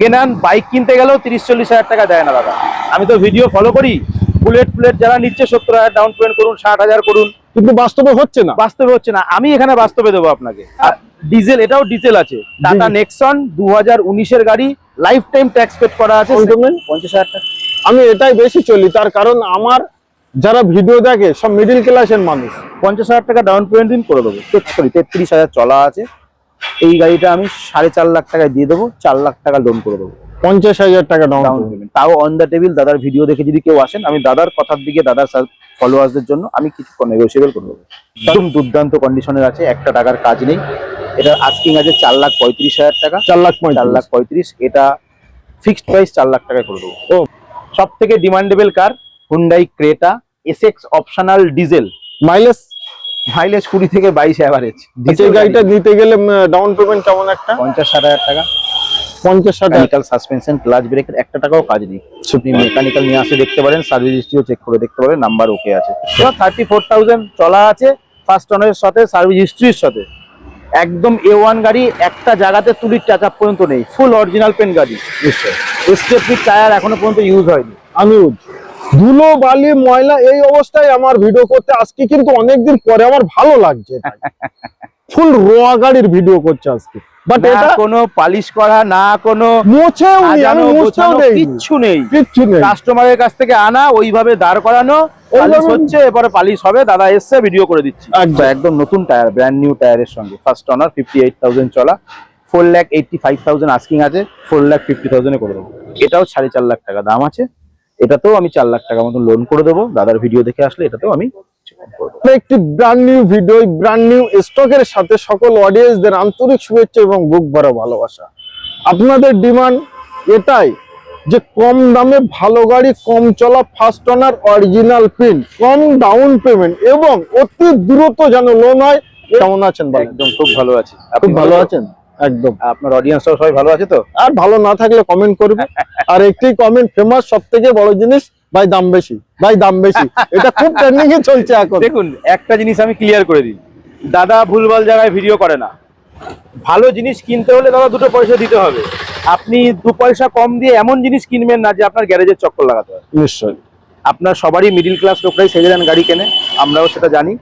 Canaan bike কিনতে গেলেও তিরিশ চল্লিশ হাজার টাকা দেয় না দাদা। আমি তো ভিডিও ফলো করি বুলেট ফুলেট যারা নিচ্ছে সত্তর হাজার ডাউন পেমেন্ট করুন ষাট হাজার করুন। কিন্তু বাস্তবে হচ্ছে না। বাস্তবে হচ্ছে না। আমি এখানে বাস্তবে দেবো আপনাকে। ডিজেল এটাও ডিজেল আছে। টাটা নেক্সন দু হাজার উনিশের গাড়ি লাইফ টাইম ট্যাক্স পেড করা আছে? পঞ্চাশ হাজার টাকা। আমি এটাই বেশি চলি তার কারণ আমার যারা ভিডিও দেখে সব মিডিল ক্লাসের মানুষ। পঞ্চাশ হাজার টাকা ডাউন পেমেন্ট দিন করে দেবো। সরি তেত্রিশ হাজার চলা আছে। এই গাড়িটা আমি সাড়ে চার লাখ টাকায় দিয়ে দেবো চার লাখ টাকা লোন করে দেবো। পঞ্চাশ হাজার টাকা ডাউন পেমেন্ট তাও অন দ্য টেবিল দাদার ভিডিও দেখে যদি কেউ আসেন আমি দাদার কথার দিকে দাদার ফলোয়ার্সদের জন্য আমি কিছু নেগোসিয়েবল করে দেবো। একদম দুর্দান্ত কন্ডিশনের আছে একটা টাকার কাজ নেই। এটা আস্কিং আছে চার লাখ পঁয়ত্রিশ হাজার টাকা। চার লাখ চার লাখ পঁয়ত্রিশ এটা ফিক্সড প্রাইস চার লাখ টাকায় করে দেবো। ও। সব থেকে demandable car Hyundai Creta SX optional diesel mileage mileage কুড়ি থেকে বাইশ অ্যাভারেজ আচ্ছা এই গাড়িটা নিতে গেলে ডাউন পেমেন্ট কেমন একটা? পঞ্চাশ ষাট হাজার টাকা। পঞ্চাশ ষাট মেকানিক্যাল সাসপেনশন ক্লাচ ব্রেকের একটা টাকাও কাজ নেই। আপনি মেকানিক্যাল নিয়ে আসে দেখতে পারেন সার্ভিস হিস্ট্রিও চেক করে দেখতে পারেন নাম্বার ওকে আছে। এবার থার্টি ফোর থাউজেন্ড চলা আছে ফার্স্ট অনারের সাথে সার্ভিস হিস্ট্রির সাথে। একদম এ ওয়ান গাড়ি একটা জায়গাতে তুলির টাকা পর্যন্ত নেই ফুল অরিজিনাল পেন গাড়ি। নিশ্চয় টায়ার এখনও পর্যন্ত ইউজ হয়নি। আমিউজ ধুলো বালি ময়লা এই অবস্থায় আমার ভিডিও করতে আজকে কিন্তু অনেকদিন পরে আমার ভালো লাগছে। ফুল রোয়া গাড়ির ভিডিও করছে আজকে। বাট এটা কোনো পালিশ করা না কোনো মোছেও আমি কিচ্ছু নেই। কিচ্ছু নেই। কাস্টমারের কাছ থেকে আনা ওইভাবে দাঁড় করানো পালিশ হচ্ছে এবারে পালিশ হবে দাদা এসছে ভিডিও করে দিচ্ছি। একদম। একদম নতুন টায়ার ব্র্যান্ড নিউ টায়ারের সঙ্গে। First owner fifty eight thousand চলা ফাইভ থাউজেন্ড আস্কিং আছে করে দেবো। এটাও সাড়ে চার লাখ টাকা দাম আছে। এটাতেও আমি চার লাখ টাকা মতন লোন করে দেবো। দাদার ভিডিও দেখে আসলে এটাতেও আমি। একটি brand new video brand new স্টকের সাথে সকল অডিয়েন্সদের আন্তরিক শুভেচ্ছা এবং বুক ভরা ভালোবাসা। আপনাদের ডিমান্ড এটাই যে কম দামে ভালো গাড়ি কম চলা ফার্স্ট অনার অরিজিনাল পিন কম ডাউন পেমেন্ট এবং অতি দ্রুত যেন লোন হয়। কেমন আছেন একদম খুব ভালো আছি। খুব ভালো? আছেন? একদম। আপনার অডিয়েন্সটাও সবাই ভালো আছে তো? আর ভালো না থাকলে কমেন্ট করবে। আর একটি কমেন্ট ফেমাস সব থেকে বড় জিনিস ভাই দাম বেশি ভাই দাম বেশি। এটা খুব ট্রেন্ডিং এ চলছে এখন। দেখুন একটা জিনিস আমি ক্লিয়ার করে দিই। দাদা ভুলভাল জায়গায় ভিডিও করে না। ভালো জিনিস কিনতে হলে দাদা দুটো পয়সা দিতে হবে। আপনি দু পয়সা কম দিয়ে এমন জিনিস কিনবেন না যে আপনার গ্যারেজের চক্কর লাগাতে হয়। নিশ্চয়ই। আপনার সবারই মিডিল ক্লাস লোকরাই সেকেন্ড হ্যান্ড গাড়ি কেনে আমরাও সেটা জানি।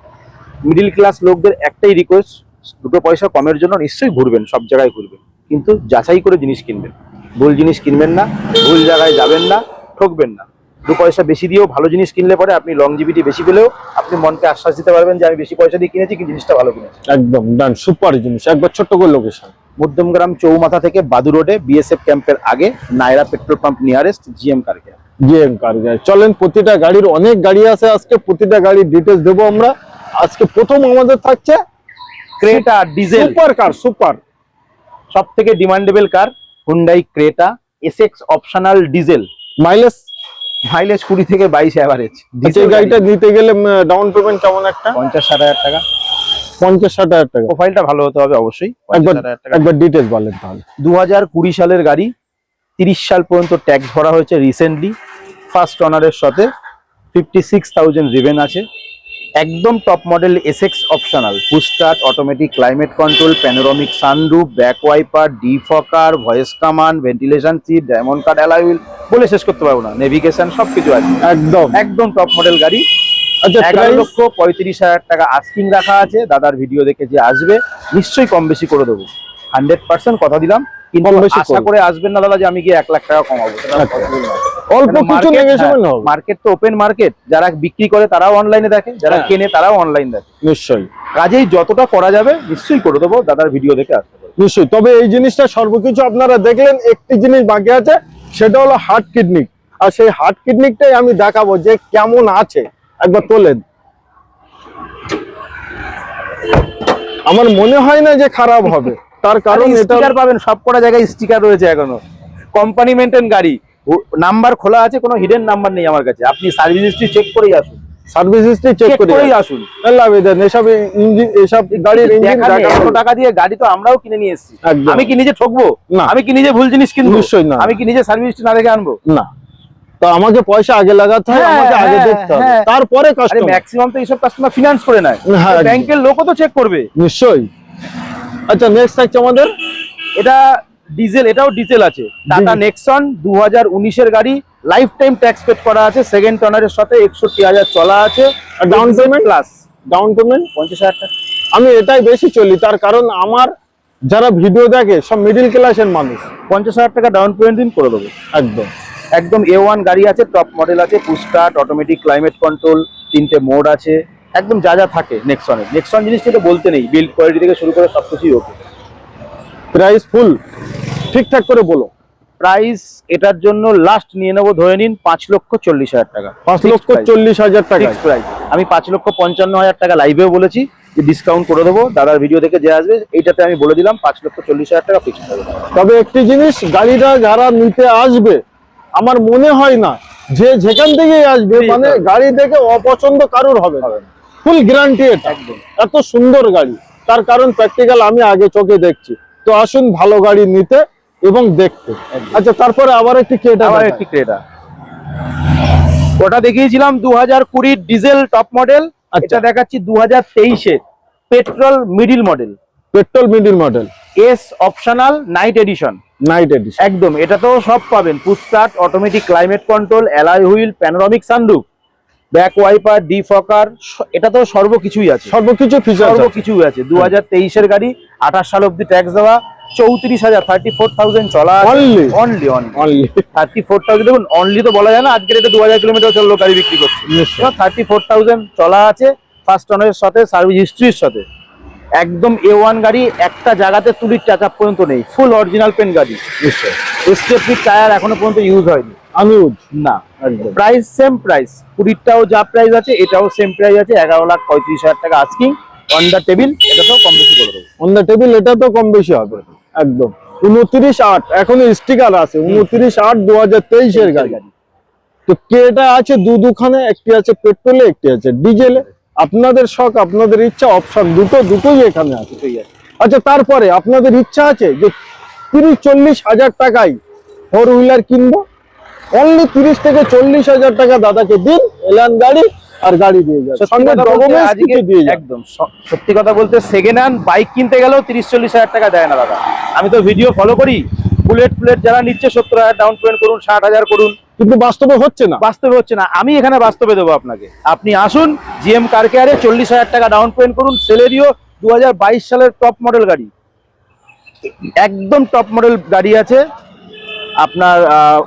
মিডিল ক্লাস লোকদের একটাই রিকোয়েস্ট দুটো পয়সা কমের জন্য নিশ্চয়ই ঘুরবেন সব জায়গায় ঘুরবেন। কিন্তু যাচাই করে জিনিস কিনবেন। ভুল জিনিস কিনবেন না ভুল জায়গায় যাবেন না ঠকবেন না। দু পয়সা বেশি দিয়েও ভালো জিনিস কিনলে পরে আপনি লং লংজিভিটি বেশি পেলেও আপনি মনকে আশ্বাস দিতে পারবেন যে আমি বেশি পয়সা দিয়ে কিনেছি কিন্তু জিনিসটা ভালো কিনেছি। একদম ডান সুপার জিনিস। একবার ছোট্ট করে লোকেশন মধ্যমগ্রাম চৌমাথা থেকে বাদু রোডে বিএসএফ ক্যাম্পের আগে Nayara petrol pump nearest GM কারকে GM car গাড়ি চলেন প্রতিটা গাড়ির অনেক গাড়ি আছে আজকে। প্রতিটা গাড়ির ডিটেলস দেবো আমরা। আজকে প্রথম আমাদের থাকছে Creta diesel super car super সব থেকে demandable car Hyundai Creta SX optional diesel mileage mileage কুড়ি থেকে বাইশ অ্যাভারেজ ডিজেল গাড়িটা নিতে গেলে ডাউন পেমেন্ট কেমন একটা? পঞ্চাশ ষাট হাজার টাকা। পঞ্চাশ ষাট হাজার টাকা। প্রোফাইলটা ভালো হতে হবে অবশ্যই। একবার 50,000 টাকা। একবার ডিটেলস বলেন তাহলে। দু হাজার কুড়ি সালের গাড়ি তিরিশ সাল পর্যন্ত ট্যাক্স ভরা হয়েছে রিসেন্টলি ফার্স্ট অনারের সাথে ফিফটি সিক্স থাউজেন্ড রিভেন আছে। একদম top model SX optional push start automatic climate control panoramic sunroof back wiper defogger voice command ventilation seat diamond cut alloy wheel বলে শেষ করতে পারব না। নেভিগেশন সবকিছু আছে। একদম। একদম টপ মডেল গাড়ি। আচ্ছা এগারো লক্ষ পঁয়ত্রিশ হাজার টাকা আস্কিং রাখা আছে। দাদার ভিডিও দেখে যে আসবে নিশ্চয়ই কম বেশি করে দেবো। হান্ড্রেড পার্সেন্ট কথা দিলাম। কিন্তু আশা করে আসবেন না দাদা যে আমি গিয়ে এক লাখ টাকা কমাবো। অল্প কিছু হ্যাঁ, হবে মার্কেট তো ওপেন মার্কেট যারা বিক্রি করে তারাও অনলাইনে দেখে যারা হ্যাঁ। কেনে তারাও অনলাইন দেখে। নিশ্চয়ই। কাজেই যতটা করা যাবে নিশ্চয়ই করে দেবো দাদার ভিডিও দেখে আসতে নিশ্চয়ই। তবে এই জিনিসটা সর্বকিছু আপনারা দেখলেন একটি জিনিস বাকি আছে সেটা হলো হার্ট কিডনি আর সেই হার্ট কিডনিকটাই আমি দেখাবো যে কেমন আছে। একবার তোলেন। আমার মনে হয় না যে খারাপ হবে। তার কারণ এটা পাবেন সব কটা জায়গায় স্টিকার রয়েছে এখনও। কোম্পানি মেনটেন গাড়ি। নাম্বার খোলা আছে কোনো হিডেন নাম্বার নেই আমার কাছে। আপনি সার্ভিস হিস্ট্রি চেক করেই আসুন। সার্ভিস হিস্ট্রি চেক করেই আসুন। এসব ইঞ্জিন এসব গাড়ির ইঞ্জিন টাকা দিয়ে গাড়ি তো আমরাও কিনে নিয়ে এসেছি। আমি কি নিজে ঠকবো? না। আমি কি নিজে ভুল জিনিস কিনবো? নিশ্চয়ই না। আমি কি নিজে সার্ভিস না দেখে আনব? না। তো আমাকে পয়সা আগে লাগাতে হয় আমাকে আগে হ্যাঁ, দেখতে হবে। হ্যাঁ। তারপরে কাস্টমার ম্যাক্সিমাম তো এইসব কাস্টমার ফিনান্স করে নেয়। ব্যাংকের লোকও তো চেক করবে। নিশ্চয়ই। আচ্ছা নেক্সট থাকছে আমাদের। এটা ডিজেল এটাও ডিজেল আছে। টাটা। নেক্সন দু হাজার উনিশের গাড়ি লাইফ টাইম ট্যাক্স পেড করা আছে সেকেন্ড অনারের সাথে একষট্টি হাজার চলা আছে। আর down payment? Plus down payment পঞ্চাশ হাজার টাকা। আমি এটাই বেশি চলি তার কারণ আমার যারা ভিডিও দেখে সব মিডিল ক্লাসের মানুষ। পঞ্চাশ হাজার টাকা ডাউন পেমেন্ট দিন করে দেবো। একদম। একদম এ ওয়ান গাড়ি আছে টপ মডেল আছে push start automatic climate control তিনটে মোড আছে। একদম যা যা থাকে নেক্সনের নেক্সন জিনিসটা বলতে নেই বিল্ড কোয়ালিটি থেকে শুরু করে সবকিছুই ওকে প্রাইস ফুল ঠিকঠাক করে বলো। প্রাইস এটার জন্য লাস্ট নিয়ে নেব ধরে নিন পাঁচ লক্ষ চল্লিশ হাজার টাকা। পাঁচ লক্ষ চল্লিশ হাজার টাকা প্রাইস আমি পাঁচ লক্ষ পঞ্চান্ন হাজার টাকা লাইভেও বলেছি যে ডিসকাউন্ট করে দেবো দাদার ভিডিও দেখে যে আসবে এইটাতে আমি বলে দিলাম পাঁচ লক্ষ চল্লিশ হাজার টাকা ফিক্সড হবে। তবে একটি জিনিস গাড়িটা যারা নিতে আসবে আমার মনে হয় না যে যেখান থেকেই আসবে মানে গাড়ি দেখে অপছন্দ কারোর হবে না। ফুল গ্যারান্টি এটা। এত সুন্দর গাড়ি। তার কারণ প্র্যাকটিক্যাল আমি আগে চোখে দেখছি। তো আসুন ভালো গাড়ি নিতে এবং দেখতে। আচ্ছা তারপরে আবার একটি কেটা আবার একটি ক্রেটা ওটা দেখিয়েছিলাম দু হাজার কুড়ির ডিজেল টপ মডেল। আচ্ছা। এটা দেখাচ্ছি দু হাজার তেইশের petrol middle model. Petrol middle model. S optional night edition. Night edition. একদম এটা তো সব পাবেন। Push start automatic climate control alloy wheel panoramic sunroof. Back wiper defogger এটাতেও সর্বকিছুই আছে। সর্বকিছু সর্বকিছুই আছে। দু হাজার তেইশের গাড়ি আঠাশ সাল অব্দি ট্যাক্স দেওয়া চৌত্রিশ হাজার থার্টি ফোর থাউজেন্ড চলা? Only only only thirty four thousand দেখুন অনলি তো বলা যায় না আজকের এটা দু হাজার কিলোমিটার চলল গাড়ি বিক্রি করছে। থার্টি ফোর থাউজেন্ড চলা আছে ফার্স্ট অনারের সাথে সার্ভিস হিস্ট্রির সাথে। একদম এ ওয়ান গাড়ি একটা জায়গাতে তুলির টাকা পর্যন্ত নেই ফুল অরিজিনাল পেন গাড়ি। নিশ্চয় টায়ার এখনও পর্যন্ত ইউজ হয়নি। আমি না। প্রাইস সেম প্রাইস কুড়িটাও যা প্রাইস আছে এটাও সেম প্রাইস আছে এগারো লাখ পঁয়ত্রিশ হাজার টাকা আস্কিং অন দ্য টেবিল এটাতেও কম বেশি করে দেবো। অন দ্য টেবিল এটা তো কম বেশি হবে। একদম। উনত্রিশ আট এখনও স্টিকার আছে উনত্রিশ আট দু হাজার তেইশের গাড়ি। তো কেটা আছে দু দুখানে একটি আছে পেট্রোলে একটি আছে ডিজেলে আপনাদের শখ আপনাদের ইচ্ছা অপশন দুটো দুটোই এখানে আছে। আচ্ছা তারপরে আপনাদের ইচ্ছা আছে যে তিরিশ চল্লিশ হাজার টাকায় ফোর হুইলার কিনবো? অনলি তিরিশ থেকে চল্লিশ হাজার টাকা দাদাকে দিন এলান গাড়ি আর গাড়ি দিয়ে যাবে। সঙ্গে ডকুমেন্টস কিছু দিয়ে একদম সত্যি কথা বলতে সেকেন্ড হ্যান্ড বাইক কিনতে গেলেও তিরিশ চল্লিশ হাজার টাকা দেয় না দাদা। আমি তো ভিডিও ফলো করি বুলেট ফুলেট যারা নিচ্ছে সত্তর হাজার ডাউন পেমেন্ট করুন ষাট হাজার করুন। কিন্তু বাস্তবে হচ্ছে না। বাস্তবে হচ্ছে না। আমি এখানে বাস্তবে দেবো আপনাকে। আপনি আসুন জিএম কার কেয়ারে চল্লিশ হাজার টাকা ডাউন পেমেন্ট করুন সেলেরিও দু হাজার বাইশ সালের টপ মডেল গাড়ি। একদম টপ মডেল গাড়ি আছে। আপনার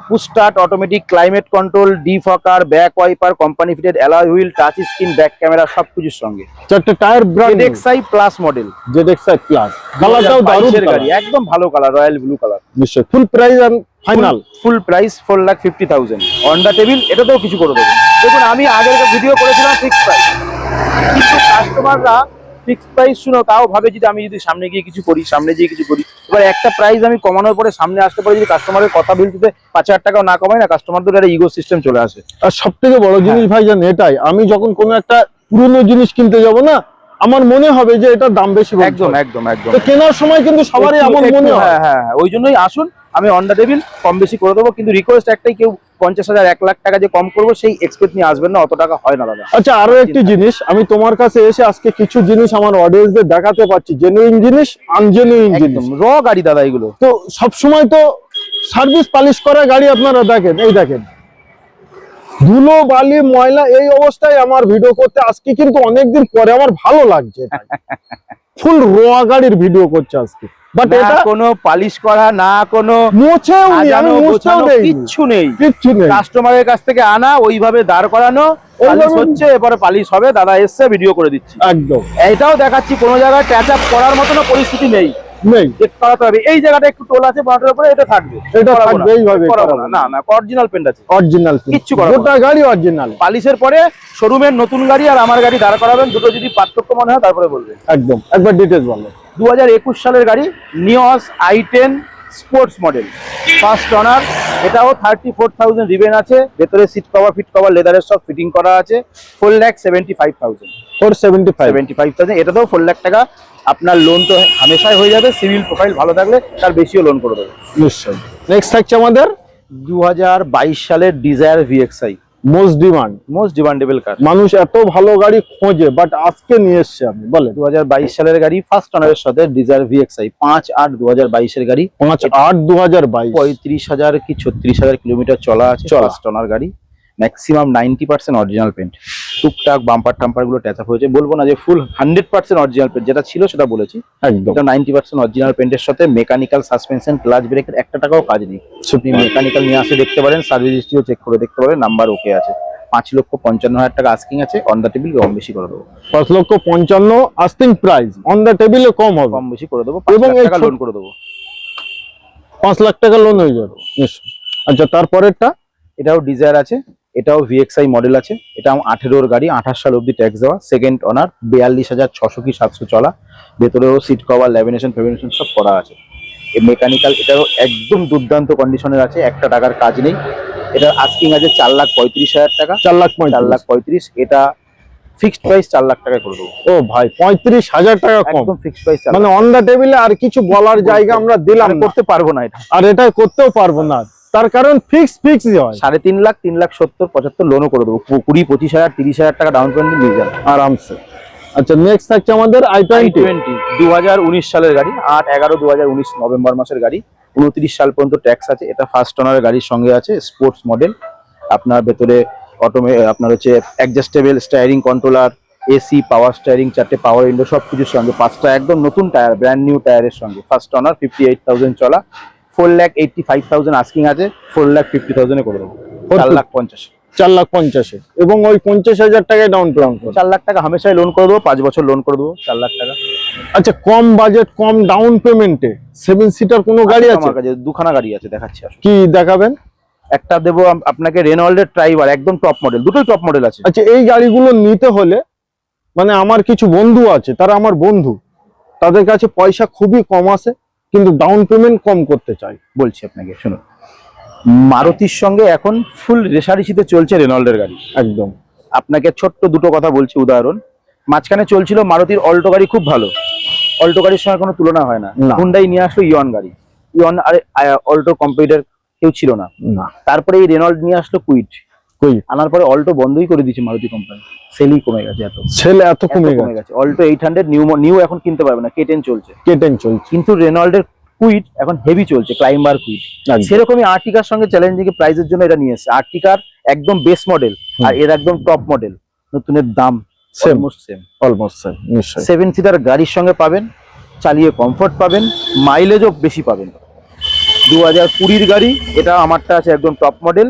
push start automatic climate control defogger back wiper company fitted alloy wheel touch screen back camera সব কিছুর সঙ্গে। চারটে tyre brand XI plus model ZXI plus কালারটাও দারুণ গাড়ি একদম ভালো কালার রয়্যাল ব্লু কালার নিশ্চয় full price and final full price four lakh fifty thousand on the table এটাতেও কিছু করে দেবো দেখুন আমি আগের ভিডিও করেছিলাম ফিক্স প্রাইস কিন্তু কাস্টমাররা ফিক্স প্রাইস শুনো তাও ভাবে যদি আমি যদি সামনে গিয়ে কিছু করি সামনে গিয়ে কিছু করি এবার একটা প্রাইস আমি কমানোর পরে সামনে আসতে পারি যদি কাস্টমারের কথা বলতে পাঁচ হাজার টাকাও না কমাই না কাস্টমারদের একটা ইগো সিস্টেম চলে আসে। আর সব থেকে বড় জিনিস ভাই জান এটাই আমি যখন কোনো একটা পুরনো জিনিস কিনতে যাব না আমার মনে হবে যে এটার দাম বেশি একদম একদম একদম। কেনার সময় কিন্তু সবারই আমার মনে হয়। হ্যাঁ হ্যাঁ হ্যাঁ, ওই জন্যই আসুন আমি অন দ্য টেবিল কম বেশি করে দেবো কিন্তু রিকোয়েস্ট একটাই কেউ পঞ্চাশ হাজার এক লাখ টাকা যে কম করব সেই এক্সপেক্ট নিয়ে আসবেন না অত টাকা হয় না দাদা। আচ্ছা আরও একটি জিনিস আমি তোমার কাছে এসে আজকে কিছু জিনিস আমার অডিয়েন্সদের দেখাতে পারছি। জেনুইন জিনিস আনজেনুইন জিনিস। র গাড়ি দাদা এগুলো। তো সবসময় তো সার্ভিস পালিশ করা গাড়ি আপনারা দেখেন এই দেখেন। ধুলো বালি ময়লা এই অবস্থায় আমার ভিডিও করতে আজকে কিন্তু অনেকদিন পরে আমার ভালো লাগছে। ফুল রোয়া গাড়ির ভিডিও করছে আজকে। বাট এটা কোনো পালিশ করা না কোনো মুছেও আমি কিচ্ছু নেই। কিচ্ছু নেই। কাস্টমারের কাছ থেকে আনা ওইভাবে দাঁড় করানো পালিশ হচ্ছে এবারে পালিশ হবে দাদা এসছে ভিডিও করে দিচ্ছি। একদম। এটাও দেখাচ্ছি কোনো জায়গায় ট্যাচ আপ করার পরিস্থিতি নেই। নেই। করাতে হবে। এই জায়গাটা একটু টোল আছে বটের উপরে এটা থাকবে। এটা থাকবে না, এইভাবে না। অরিজিনাল পেন্ট আছে। অরিজিনাল কিচ্ছু করাবো গোটা গাড়ি অরিজিনাল পালিশের পরে শোরুমের নতুন গাড়ি আর আমার গাড়ি দাঁড় করাবেন দুটো যদি পার্থক্য মনে হয় তারপরে বলবেন। একদম। একবার ডিটেলস বলো দু হাজার একুশ সালের গাড়ি Nios I ten sports model. First owner এটাও থার্টি ফোর থাউজেন্ড রিবেন আছে ভেতরে সিট কভার ফিট কভার লেদারের সব ফিটিং করা আছে four lakh seventy five thousand four seventy five seventy five thousand এটাতেও ফোর লাখ টাকা আপনার লোন তো হামেশাই হয়ে যাবে সিভিল প্রোফাইল ভালো থাকলে তার বেশিও লোন করে দেবে। নিশ্চয়ই। নেক্সট থাকছে আমাদের দু হাজার বাইশ সালের Dzire VXI most demand most demandable car মানুষ এত ভালো গাড়ি খোঁজে বাট আজকে নিয়ে এসছে আমি বলে দু বাইশ সালের গাড়ি ফার্স্ট অনারের সাথে ডিজার ভিএক্সআই পাঁচ আট দু বাইশের গাড়ি। পাঁচ আট দু হাজার বাইশ। পঁয়ত্রিশ হাজার কি ছত্রিশ হাজার কিলোমিটার চলা আছে চলা। ফার্স্ট অনার গাড়ি। Maximum ninety percent original paint টুকটাক বাম্পার টাম্পারগুলো ট্যাচ আপ হয়েছে। বলব না যে full hundred percent original paint যেটা ছিল সেটা বলেছি। এটা নাইনটি পার্সেন্ট অরিজিনাল পেন্টের সাথে মেকানিক্যাল সাসপেনশন ক্লাচ ব্রেকের একটা টাকাও কাজ নেই। আপনি মেকানিক্যাল নিয়ে আসে দেখতে পারেন সার্ভিস হিস্ট্রিও চেক করে দেখতে পারেন নাম্বার ওকে আছে। পাঁচ লক্ষ পঞ্চান্ন হাজার টাকা আস্কিং আছে অন দ্য টেবিল কম বেশি করে দেবো। পাঁচ লক্ষ পঞ্চান্ন আস্কিং প্রাইস অন দ্য টেবিলে কম হবে। কম বেশি করে দেবো এবং এবং টাকা লোন করে দেবো। পাঁচ লাখ টাকা লোন হয়ে যাবে আচ্ছা তারপরেরটা? এটাও ডিজায়ার আছে। এটাও ভিএক্সআই মডেল আছে। এটা আঠেরোর গাড়ি আঠাশ সাল অব্দি ট্যাক্স দেওয়া। সেকেন্ড অনার বিয়াল্লিশ হাজার ছশো কি সাতশো চলা। ভেতরেও সিট কভার ল্যামিনেশন ফেমিনেশন সব করা আছে। এই মেকানিক্যাল এটারও একদম দুর্দান্ত কন্ডিশনের আছে। একটা টাকার কাজ নেই। এটা আস্কিং আছে চার লাখ পঁয়ত্রিশ হাজার টাকা। চার লাখ চার লাখ পঁয়ত্রিশ। এটা ফিক্সড প্রাইস চার লাখ টাকা করে দেবো। ও ভাই পঁয়ত্রিশ হাজার টাকা কম। একদম ফিক্সড প্রাইস মানে অন দা টেবিলে আর কিছু বলার জায়গা আমরা দিলাম না। করতে পারব না এটা। আর এটা করতেও পারব না। তার কারণ ফিক্স ফিক্স হয়। সাড়ে তিন লাখ তিন লাখ সত্তর পঁচাত্তর লোনও করে দেবো। কুড়ি পঁচিশ হাজার তিরিশ হাজার টাকা ডাউন পেমেন্ট নিয়ে যান আরামসে। আচ্ছা নেক্সট থাকছে আমাদের আই টোয়েন্টি দু হাজার উনিশ সালের গাড়ি আট এগারো দু হাজার উনিশ নভেম্বর মাসের গাড়ি। উনত্রিশ সাল পর্যন্ত ট্যাক্স আছে। এটা ফার্স্ট ওনারের গাড়ির সঙ্গে আছে স্পোর্টস মডেল আপনার ভেতরে অটোমে আপনার হচ্ছে adjustable steering controller AC power steering চারটে পাওয়ার উইন্ডো সব কিছুর সঙ্গে। পাঁচটা একদম নতুন টায়ার ব্র্যান্ড নিউ টায়ারের সঙ্গে। First owner fifty eight thousand চলা। Four lakh eighty five thousand asking আছে ফোর ল্যাক ফিফটি থাউজেন্ডে করে দেবো। চার লাখ পঞ্চাশ। চার লাখ পঞ্চাশে। এবং ওই পঞ্চাশ হাজার টাকায় ডাউন পেমেন্ট করো। চার লাখ টাকা হামেশাই লোন করে দেবো পাঁচ বছর লোন করে দেবো চার লাখ টাকা। আচ্ছা কম বাজেট কম ডাউন পেমেন্টে সেভেন সিটার কোনো গাড়ি আছে আমার কাছে দুখানা গাড়ি আছে দেখাচ্ছি কি দেখাবেন? একটা দেবো আপনাকে রেনল্ডের ট্রাইবার একদম টপ মডেল দুটোই টপ মডেল আছে। আচ্ছা এই গাড়িগুলো নিতে হলে মানে আমার কিছু বন্ধু আছে তারা আমার বন্ধু তাদের কাছে পয়সা খুবই কম আসে কিন্তু ডাউন পেমেন্ট কম করতে চাই বলছি আপনাকে শুনুন। মারুতির সঙ্গে এখন ফুল রেশারেশিতে চলছে রেনল্ডের গাড়ি। একদম। আপনাকে ছোট্ট দুটো কথা বলছি উদাহরণ। মাঝখানে চলছিল মারুতির অল্টো গাড়ি খুব ভালো। অল্টো গাড়ির সঙ্গে কোনো তুলনা হয় না। হুন্ডাই নিয়ে আসলো ইয়ন গাড়ি। ইয়ন আর অল্টো কম্পিউটার কেউ ছিল না। না। তারপরে এই রেনল্ড নিয়ে আসলো কুইট কই? আনার পরে অল্টো বন্ধই করে দিয়েছে মারুতি কোম্পানি সেলই কমে গেছে এত। ছেলে এত কমে গেছে। Alto eight hundred new new এখন কিনতে পারবে না কেটেন চলছে। কেটেন চলছে। কিন্তু রেনল্ডের কুইট এখন হেভি চলছে ক্লাইম্বার কুইট সেরকমই আর্টিকার সঙ্গে চ্যালেঞ্জিং প্রাইসের জন্য এটা নিয়ে এসেছে। আর্টিকার একদম বেস মডেল আর এর একদম টপ মডেল নতুনের দাম. অলমোস্ট সেম অলমোস্ট স্যার নিশ্চয়ই। সেভেন সিটার গাড়ির সঙ্গে পাবেন চালিয়ে কমফোর্ট পাবেন মাইলেজও বেশি পাবেন। দু হাজার কুড়ির গাড়ি এটা আমারটা আছে একদম টপ মডেল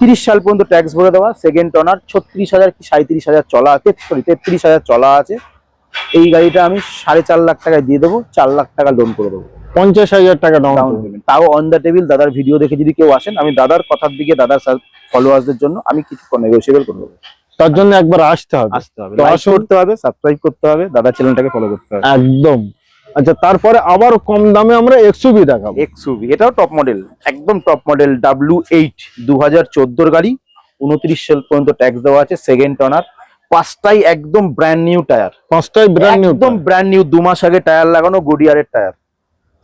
তিরিশ সাল পর্যন্ত ট্যাক্স ভরে দেওয়া। সেকেন্ড টনার ছত্রিশ হাজার কি সাঁত্রিশ হাজার চলা আছে সরি তেত্রিশ হাজার চলা আছে। এই গাড়িটা আমি সাড়ে চার লাখ টাকায় দিয়ে দেবো চার লাখ টাকা লোন করে দেবো। পঞ্চাশ হাজার টাকা ডাউন পেমেন্ট তাও অন দ্য টেবিল দাদার ভিডিও দেখে যদি কেউ আসেন আমি দাদার কথার দিকে দাদার ফলোয়ার্সদের জন্য আমি কিছু নেগোসিয়েবল করে দেবো। তার জন্য একবার আসতে হবে। আসতে হবে। করতে হবে সাবস্ক্রাইব করতে হবে দাদার চ্যানেলটাকে ফলো করতে হবে। একদম। আচ্ছা তারপরে আবার কম দামে আমরা এক্সুবি দেখাবো। এক্সুভি এটাও টপ মডেল একদম টপ মডেল ডাব্লিউ এইট দু হাজার চোদ্দোর গাড়ি উনত্রিশ সাল পর্যন্ত ট্যাক্স দেওয়া আছে সেকেন্ড অনার পাঁচটাই একদম ব্র্যান্ড নিউ টায়ার পাঁচটাই ব্র্যান্ড নিউ একদম ব্র্যান্ড নিউ দু মাস আগে টায়ার লাগানো গুডিয়ারের টায়ার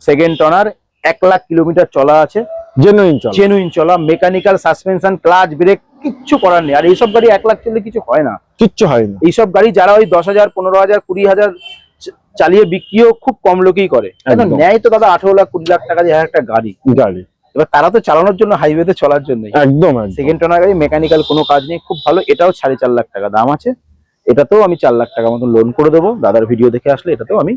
সেকেন্ড অনার এক লাখ কিলোমিটার চলা আছে। জেনুইন চল। জেনুইন চলা মেকানিক্যাল সাসপেনশন ক্লাচ ব্রেক কিচ্ছু করার নেই। আর এইসব গাড়ি এক লাখ চললে কিছু হয় না। কিচ্ছু হয় না। এইসব গাড়ি যারা ওই দশ হাজার পনেরো হাজার কুড়ি হাজার চালিয়ে বিক্রিও খুব কম লোকেই করে। নেয় তো দাদা আঠেরো লাখ কুড়ি লাখ টাকা দিয়ে একটা গাড়ি। গাড়ি। এবার তারা তো চালানোর জন্য হাইওয়েতে চলার জন্য একদম সেকেন্ড টোনার গাড়ি মেকানিক্যাল কোনো কাজ নেই খুব ভালো এটাও সাড়ে চার লাখ টাকা দাম আছে। এটাতেও আমি চার লাখ টাকা মতন লোন করে দেবো। দাদার ভিডিও দেখে আসলে এটাতেও আমি।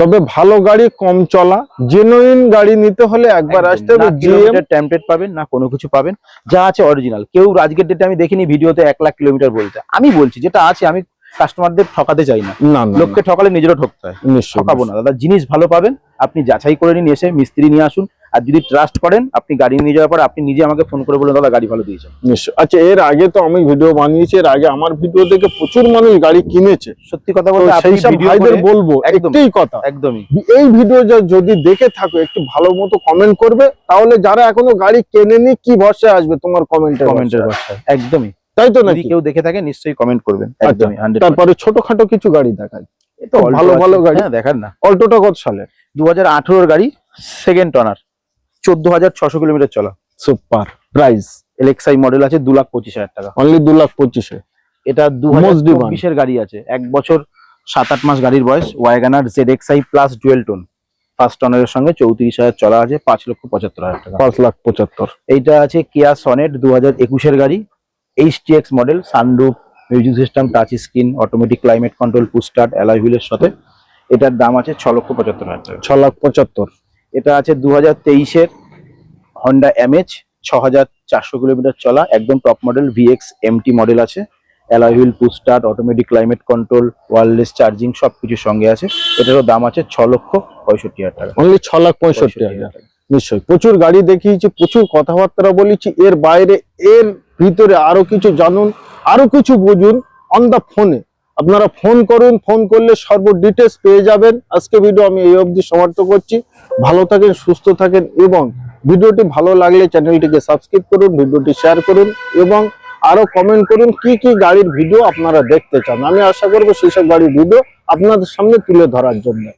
তবে ভালো গাড়ি কম চলা জেনুইন গাড়ি নিতে হলে একবার আসতে হবে জিএম পাবেন না কোনো কিছু পাবেন। যা আছে অরিজিনাল কেউ আজকের ডেটে আমি দেখিনি ভিডিওতে এক লাখ কিলোমিটার বলতে। আমি বলছি যেটা আছে আমি কাস্টমারদের ঠকাতে চাই না। লোককে ঠকালে নিজেরও ঠকতে হয়। ঠকাবো না। দাদা জিনিস ভালো পাবেন আপনি যাচাই করে নিন এসে মিস্ত্রি নিয়ে আসুন। আর যদি ট্রাস্ট করেন আপনি গাড়ি নিয়ে যাওয়ার পর আপনি নিজে আমাকে ফোন করে বলুন দাদা গাড়ি ভালো দিয়েছেন। নিশ্চয় আচ্ছা এর আগে তো আমি ভিডিও বানিয়েছি এর আগে আমার ভিডিও দেখে প্রচুর মানুষ গাড়ি কিনেছে। সত্যি কথা বলতে সেই সব ভাইদের বলব। একটাই কথা। একদমই। এই ভিডিও যদি দেখে থাকো একটু ভালো মতো কমেন্ট করবে তাহলে যারা এখনও গাড়ি কেনেনি কি ভরসায় আসবে তোমার কমেন্টের কমেন্টের ভরসায়। একদমই। তাই তো নাকি? কেউ দেখে থাকে নিশ্চয়ই কমেন্ট করবেন। আচ্ছা, একদমই তারপরে ছোটখাটো কিছু গাড়ি দেখাই। তো ভালো ভালো গাড়ি। হ্যাঁ না। অল্টোটা কত সালে দু হাজার গাড়ি সেকেন্ড টনার চোদ্দ হাজার ছশো কিলোমিটার চলা। সুপার প্রাইস এলএক্সআই মডেল আছে দু লাখ পঁচিশ হাজার টাকা। অনলি দু লাখ পঁচিশে। এটা দু হাজার গাড়ি আছে। এক বছর সাত আট মাস গাড়ির বয়স। WagonR Z XI plus dual tone first অনারের সঙ্গে চৌত্রিশ হাজার চলা আছে পাঁচ লক্ষ পঁচাত্তর হাজার টাকা। পাঁচ লাখ পঁচাত্তর। এইটা আছে কেয়া সনেট দু হাজার একুশের গাড়ি। HTX model sunroof music system touch screen automatic climate control push start alloy হুইলের সাথে। এটার দাম আছে ছ লক্ষ পঁচাত্তর হাজার ছ লাখ পঁচাত্তর। এটা আছে দু হাজার তেইশের হন্ডা এমএচ ছ হাজার চারশো কিলোমিটার চলা একদম top model VX MT model আছে। Alloy wheel push start automatic climate control wireless charging সব কিছুর সঙ্গে আছে। এটারও দাম আছে ছ লক্ষ পঁয়ষট্টি হাজার টাকা। অনলি ছ লাখ পঁয়ষট্টি হাজার। নিশ্চয়ই। প্রচুর গাড়ি দেখিয়েছি প্রচুর কথাবার্তা বলেছি। এর বাইরে এর ভিতরে আরও কিছু জানুন, আরও কিছু বুঝুন অন দা ফোনে আপনারা ফোন করুন ফোন করলে সর্ব ডিটেলস পেয়ে যাবেন। আজকে ভিডিও আমি এই অবধি সমাপ্ত করছি। ভালো থাকেন, সুস্থ থাকেন এবং ভিডিওটি ভালো লাগলে চ্যানেলটিকে সাবস্ক্রাইব করুন, ভিডিওটি শেয়ার করুন এবং আরও কমেন্ট করুন কি কি গাড়ির ভিডিও আপনারা দেখতে চান। আমি আশা করব সেসব গাড়ির ভিডিও আপনাদের সামনে তুলে ধরার জন্য।